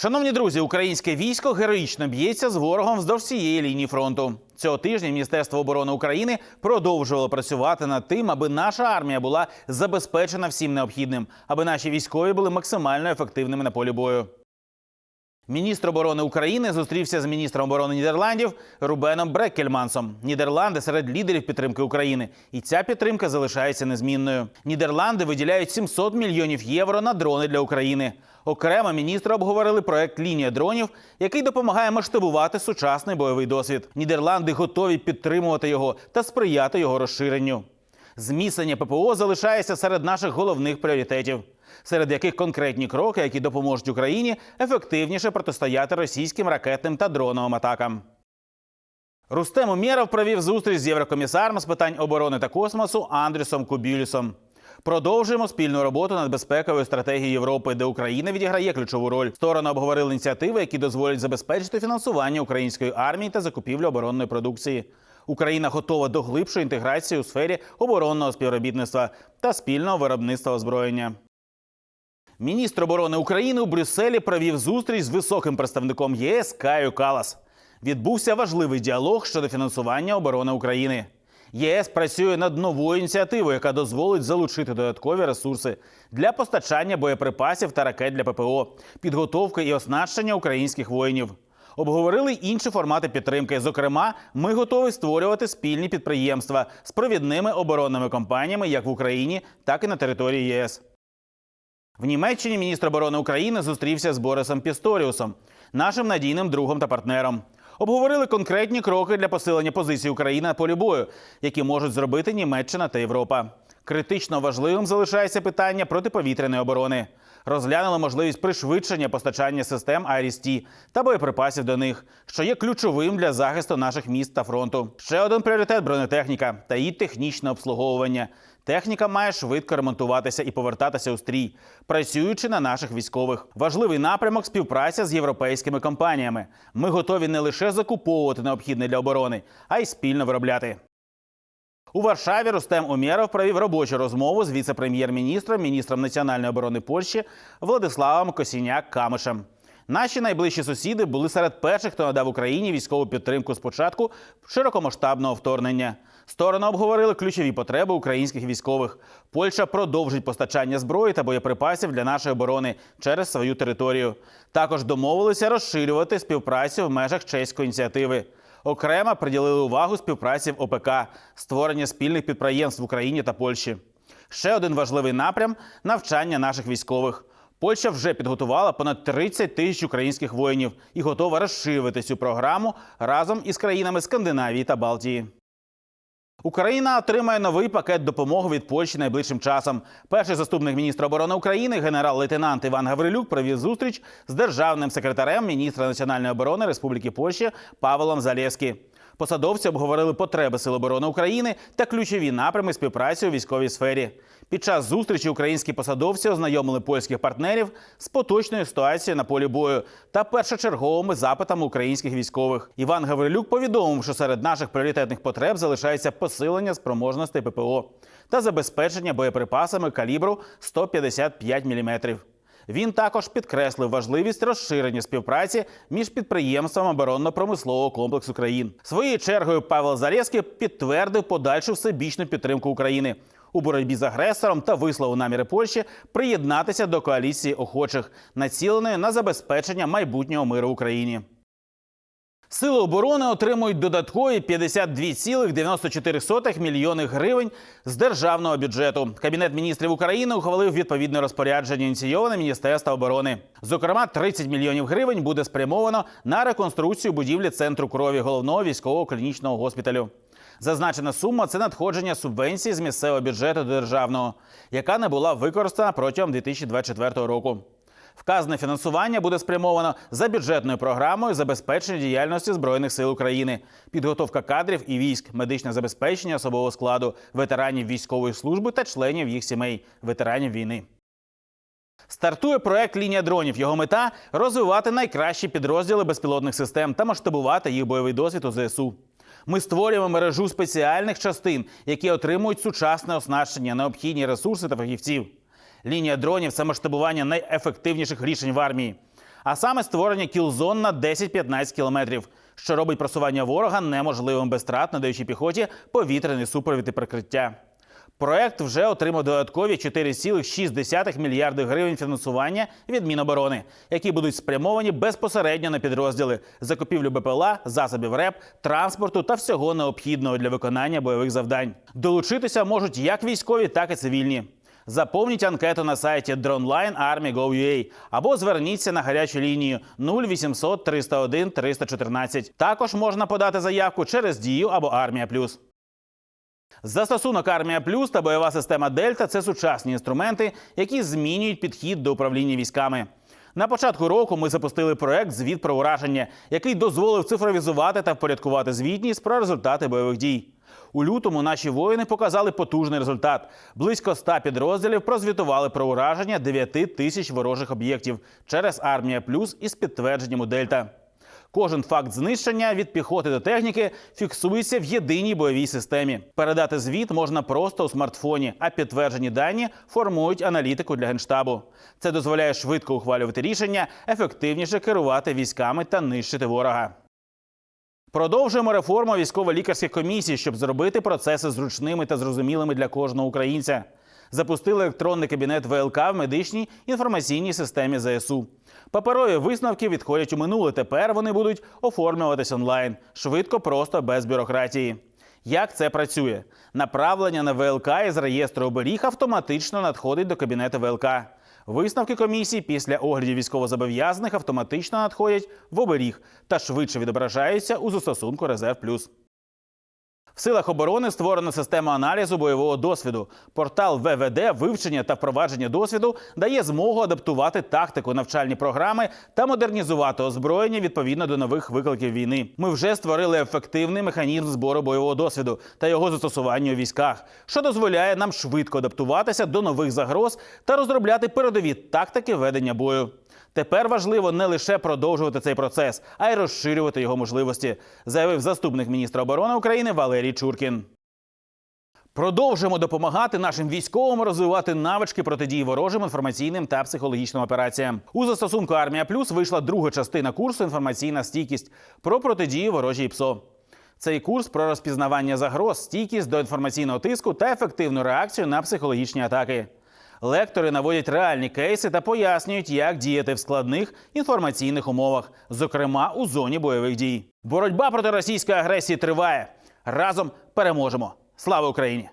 Шановні друзі, українське військо героїчно б'ється з ворогом вздовж всієї лінії фронту. Цього тижня Міністерство оборони України продовжувало працювати над тим, аби наша армія була забезпечена всім необхідним, аби наші військові були максимально ефективними на полі бою. Міністр оборони України зустрівся з міністром оборони Нідерландів Рубеном Бреккельмансом. Нідерланди серед лідерів підтримки України, і ця підтримка залишається незмінною. Нідерланди виділяють 700 мільйонів євро на дрони для України. Окремо міністри обговорили проект Лінія дронів, який допомагає масштабувати сучасний бойовий досвід. Нідерланди готові підтримувати його та сприяти його розширенню. Зміцнення ППО залишається серед наших головних пріоритетів, серед яких конкретні кроки, які допоможуть Україні ефективніше протистояти російським ракетним та дроновим атакам. Рустем Умєров провів зустріч з єврокомісаром з питань оборони та космосу Андрюсом Кубілюсом. Продовжуємо спільну роботу над безпековою стратегією Європи, де Україна відіграє ключову роль. Сторони обговорили ініціативи, які дозволять забезпечити фінансування української армії та закупівлю оборонної продукції. Україна готова до глибшої інтеграції у сфері оборонного співробітництва та спільного виробництва озброєння. Міністр оборони України у Брюсселі провів зустріч з високим представником ЄС Каю Калас. Відбувся важливий діалог щодо фінансування оборони України. ЄС працює над новою ініціативою, яка дозволить залучити додаткові ресурси для постачання боєприпасів та ракет для ППО, підготовки і оснащення українських воїнів. Обговорили інші формати підтримки. Зокрема, ми готові створювати спільні підприємства з провідними оборонними компаніями як в Україні, так і на території ЄС. В Німеччині міністр оборони України зустрівся з Борисом Пісторіусом, нашим надійним другом та партнером. Обговорили конкретні кроки для посилення позиції України на полі бою, які можуть зробити Німеччина та Європа. Критично важливим залишається питання протиповітряної оборони. Розглянули можливість пришвидшення постачання систем АРІСТі та боєприпасів до них, що є ключовим для захисту наших міст та фронту. Ще один пріоритет бронетехніка та її технічне обслуговування. Техніка має швидко ремонтуватися і повертатися у стрій, працюючи на наших військових. Важливий напрямок співпраця з європейськими компаніями. Ми готові не лише закуповувати необхідне для оборони, а й спільно виробляти. У Варшаві Рустем Умєров провів робочу розмову з віце-прем'єр-міністром, міністром національної оборони Польщі Владиславом Косіняк Камишем. Наші найближчі сусіди були серед перших, хто надав Україні військову підтримку з початку широкомасштабного вторгнення. Сторони обговорили ключові потреби українських військових. Польща продовжить постачання зброї та боєприпасів для нашої оборони через свою територію. Також домовилися розширювати співпрацю в межах чеської ініціативи. Окремо приділили увагу співпраці в ОПК, створення спільних підприємств в Україні та Польщі. Ще один важливий напрям навчання наших військових. Польща вже підготувала понад 30 тисяч українських воїнів і готова розширювати цю програму разом із країнами Скандинавії та Балтії. Україна отримає новий пакет допомоги від Польщі найближчим часом. Перший заступник міністра оборони України, генерал-лейтенант Іван Гаврилюк, провів зустріч з державним секретарем міністра національної оборони Республіки Польща Павелом Залєвським. Посадовці обговорили потреби Сил оборони України та ключові напрями співпраці у військовій сфері. Під час зустрічі українські посадовці ознайомили польських партнерів з поточною ситуацією на полі бою та першочерговими запитами українських військових. Іван Гаврилюк повідомив, що серед наших пріоритетних потреб залишається посилення спроможностей ППО та забезпечення боєприпасами калібру 155 мм. Він також підкреслив важливість розширення співпраці між підприємствами оборонно-промислового комплексу країн. Своєю чергою Павел Залєвський підтвердив подальшу всебічну підтримку України у боротьбі з агресором та висловив наміри Польщі приєднатися до коаліції охочих, націленої на забезпечення майбутнього миру Україні. Сили оборони отримують додаткові 52,94 мільйони гривень з державного бюджету. Кабінет міністрів України ухвалив відповідне розпорядження ініційоване Міністерства оборони. Зокрема, 30 мільйонів гривень буде спрямовано на реконструкцію будівлі центру крові головного військового клінічного госпіталю. Зазначена сума це надходження субвенції з місцевого бюджету до державного, яка не була використана протягом 2024 року. Вказане фінансування буде спрямовано за бюджетною програмою забезпечення діяльності збройних сил України, підготовка кадрів і військ, медичне забезпечення особового складу, ветеранів військової служби та членів їх сімей, ветеранів війни. Стартує проект Лінія дронів. Його мета розвивати найкращі підрозділи безпілотних систем та масштабувати їх бойовий досвід у ЗСУ. Ми створюємо мережу спеціальних частин, які отримують сучасне оснащення, необхідні ресурси та фахівців. Лінія дронів це масштабування найефективніших рішень в армії. а саме створення кілзон на 10-15 кілометрів, що робить просування ворога неможливим без втрат, надаючи піхоті повітряний супровід і прикриття. Проект вже отримав додаткові 4,6 мільярди гривень фінансування від Міноборони, які будуть спрямовані безпосередньо на підрозділи закупівлю БПЛА, засобів РЕП, транспорту та всього необхідного для виконання бойових завдань. Долучитися можуть як військові, так і цивільні. Заповніть анкету на сайті dronline.army.gov.ua або зверніться на гарячу лінію 0800 301 314. Також можна подати заявку через дію або Армія Плюс. Застосунок Армія Плюс та бойова система Дельта це сучасні інструменти, які змінюють підхід до управління військами. На початку року ми запустили проект Звіт про ураження, який дозволив цифровізувати та впорядкувати звітність про результати бойових дій. У лютому наші воїни показали потужний результат. Близько 100 підрозділів прозвітували про ураження 9 тисяч ворожих об'єктів через Армія Плюс із підтвердженням у Дельта. Кожен факт знищення від піхоти до техніки фіксується в єдиній бойовій системі. Передати звіт можна просто у смартфоні, а підтверджені дані формують аналітику для генштабу. Це дозволяє швидко ухвалювати рішення, ефективніше керувати військами та нищити ворога. Продовжуємо реформу військово-лікарських комісій, щоб зробити процеси зручними та зрозумілими для кожного українця. Запустили електронний кабінет ВЛК в медичній інформаційній системі ЗСУ. Паперові висновки відходять у минуле. Тепер вони будуть оформлюватись онлайн, швидко, просто без бюрократії. Як це працює? Направлення на ВЛК із реєстру оберіг автоматично надходить до кабінету ВЛК. Висновки комісії після оглядів військовозобов'язаних автоматично надходять в оберіг та швидше відображаються у застосунку Резерв Плюс. В силах оборони створено систему аналізу бойового досвіду. Портал ВВД вивчення та впровадження досвіду дає змогу адаптувати тактику, навчальні програми та модернізувати озброєння відповідно до нових викликів війни. Ми вже створили ефективний механізм збору бойового досвіду та його застосування у військах, що дозволяє нам швидко адаптуватися до нових загроз та розробляти передові тактики ведення бою. Тепер важливо не лише продовжувати цей процес, а й розширювати його можливості, заявив заступник міністра оборони України Валерій Чуркін. Продовжуємо допомагати нашим військовим розвивати навички протидії ворожим інформаційним та психологічним операціям. У застосунку Армія Плюс вийшла друга частина курсу Інформаційна стійкість про протидію ворожій ПСО. Цей курс про розпізнавання загроз, стійкість до інформаційного тиску та ефективну реакцію на психологічні атаки. Лектори наводять реальні кейси та пояснюють, як діяти в складних інформаційних умовах, зокрема у зоні бойових дій. Боротьба проти російської агресії триває. Разом переможемо. Слава Україні!